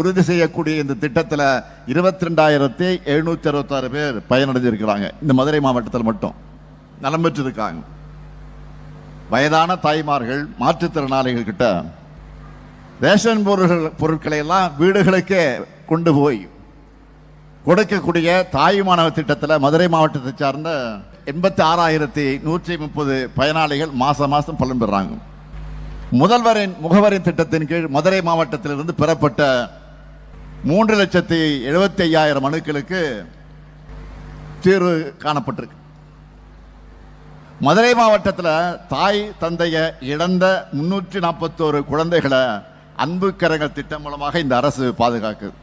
உறுதி செய்யக்கூடிய இந்த திட்டத்தில் இருபத்தி ரெண்டாயிரத்தி எழுநூத்தி அறுபத்தாறு பேர் பயனடைஞ்சிருக்கிறாங்க. இந்த மதுரை மாவட்டத்தில் மட்டும். நலம் பெற்றிருக்காங்க. வயதான தாய்மார்கள் மாற்றுத்திறனாளிகள் கிட்ட ரேஷன் பொருள்கள் பொருட்களை எல்லாம் வீடுகளுக்கே கொண்டு போய் கொடுக்கக்கூடிய தாய் மாணவ திட்டத்தில் மதுரை மாவட்டத்தை சார்ந்த எண்பத்தி ஆறாயிரத்தி நூற்றி முப்பது பயனாளிகள் மாதம் மாதம் பலன் பெறாங்க. முதல்வரின் முகவரின் திட்டத்தின் கீழ் மதுரை மாவட்டத்திலிருந்து பெறப்பட்ட மூன்று லட்சத்தி எழுபத்தி ஐயாயிரம் மனுக்களுக்கு தீர்வு காணப்பட்டிருக்கு. மதுரை மாவட்டத்தில் தாய் தந்தையை இழந்த முன்னூற்றி நாற்பத்தோரு குழந்தைகளை அன்பு கரங்கள் திட்டம் மூலமாக இந்த அரசு பாதுகாக்குது.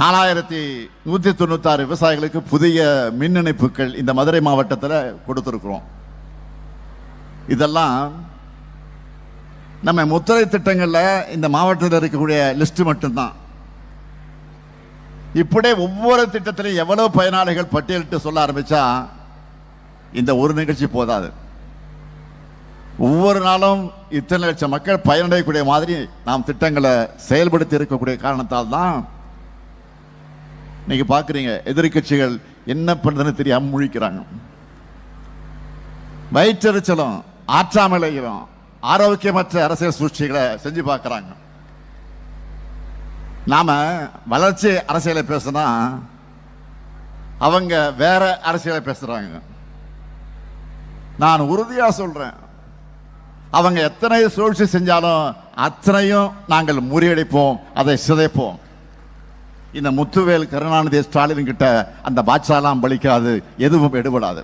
நாலாயிரத்தி நூற்றி தொண்ணூத்தாறு விவசாயிகளுக்கு புதிய மின் இணைப்புகள் இந்த மதுரை மாவட்டத்தில் கொடுத்துருக்குறோம். இதெல்லாம் நம்ம முத்திரை திட்டங்களில் இந்த மாவட்டத்தில் இருக்கக்கூடிய லிஸ்ட் மட்டும்தான். இப்படியே ஒவ்வொரு திட்டத்திலையும் எவ்வளவு பயனாளிகள் பட்டியலிட்டு சொல்ல ஆரம்பிச்சா இந்த ஒரு நிகழ்ச்சி போதாது. ஒவ்வொரு நாளும் இத்தனை லட்சம் மக்கள் பயனடையக்கூடிய மாதிரி நாம் திட்டங்களை செயல்படுத்தி இருக்கக்கூடிய காரணத்தால் தான் நீங்க பாக்குறீங்க எதிர்கட்சிகள் என்ன பண்றதுன்னு தெரியாம முழிக்கிறாங்க. வயிற்றெரிச்சலும் ஆற்றாமலையும் ஆரோக்கியமற்ற அரசியல் சூழ்ச்சிகளை செஞ்சு பார்க்குறாங்க. நாம் வளர்ச்சி அரசியலை பேசுனா அவங்க வேற அரசியலை பேசுகிறாங்க நான் உறுதியாக சொல்கிறேன் அவங்க எத்தனை சூழ்ச்சி செஞ்சாலும் அத்தனையும் நாங்கள் முறியடிப்போம் அதை சிதைப்போம். இந்த முத்துவேல் கருணாநிதி ஸ்டாலின் கிட்ட அந்த பாட்சாலாம் பலிக்காது எதுவும் எடுபடாது.